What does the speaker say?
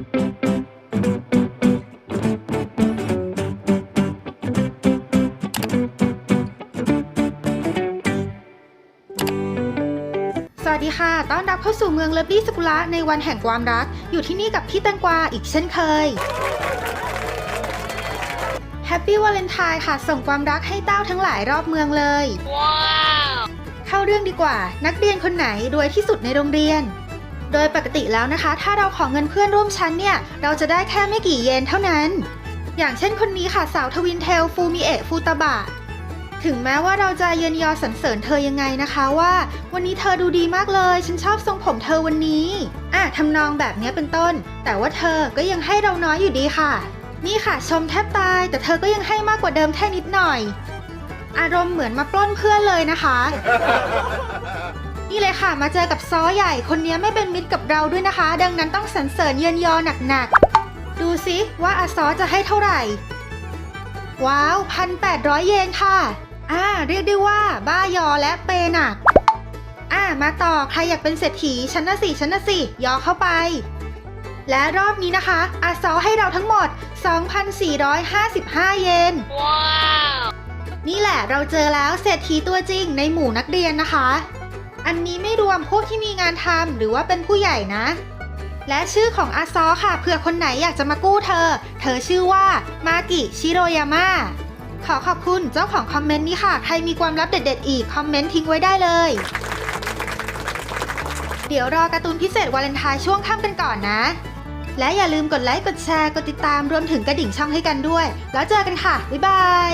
สวัสดีค่ะ ต้อนรับเข้าสู่เมืองเลิฟลี่สกุละในวันแห่งความรัก อยู่ที่นี่กับพี่แตงกวาอีกเช่นเคย แฮปปี้วาเลนไทน์ค่ะ ส่งความรักให้เต้าทั้งหลายรอบเมืองเลยเข้าเรื่องดีกว่า นักเรียนคนไหนรวยที่สุดในโรงเรียน โดยปกติแล้วนะคะ ถ้าเราขอเงินเพื่อนร่วมชั้นเนี่ย เราจะได้แค่ไม่กี่เยนเท่านั้น อย่างเช่นคนนี้ค่ะสาวทวินเทลฟูมิเอะฟูตาบะถึงแม้ว่าเราจะเยินยอสรรเสริญเธอยังไงนะคะว่า วันนี้เธอดูดีมากเลย ฉันชอบทรงผมเธอวันนี้ อะทำนองแบบนี้เป็นต้น แต่ว่าเธอก็ยังให้เราน้อยอยู่ดีค่ะ นี่ค่ะชมแทบตาย แต่เธอก็ยังให้มากกว่าเดิมแค่นิดหน่อย อารมณ์เหมือนมาปล้นเพื่อนเลยนะคะ นี่เลยค่ะมาเจอกับซ้อใหญ่คนนี้ไม่เป็นมิตรกับเราด้วยนะคะ ดังนั้นต้องสรรเสริญเยินยอหนักๆ ดูสิว่าอาซอจะให้เท่าไหร่ ว้าวพันแปดร้อยเยนค่ะ อ่า เรียกได้ว่าบ้ายอและเปหนัก อ่า มาต่อใครอยากเป็นเศรษฐีฉันนะสิฉันนะสิยอเข้าไป และรอบนี้นะคะ อาซอให้เราทั้งหมด 2,455 เยนนี่แหละเราเจอแล้วเศรษฐีตัวจริงในหมู่นักเรียนนะคะ อันนี้ไม่รวมพวกที่มีงานทำหรือว่าเป็นผู้ใหญ่นะ และชื่อของอาซอค่ะเผื่อคนไหนอยากจะมากู้เธอ เธอชื่อว่ามากิชิโรยาม่าขอขอบคุณเจ้าของคอมเมนต์นี้ค่ะ ใครมีความลับเด็ด ๆ อีก คอมเมนต์ทิ้งไว้ได้เลย เดี๋ยวรอการ์ตูนพิเศษวาเลนไทน์ช่วงค่ำกันก่อนนะ และอย่าลืมกดไลค์ กดแชร์ กดติดตาม รวมถึงกระดิ่งช่องให้กันด้วย แล้วเจอกันค่ะ บ๊ายบาย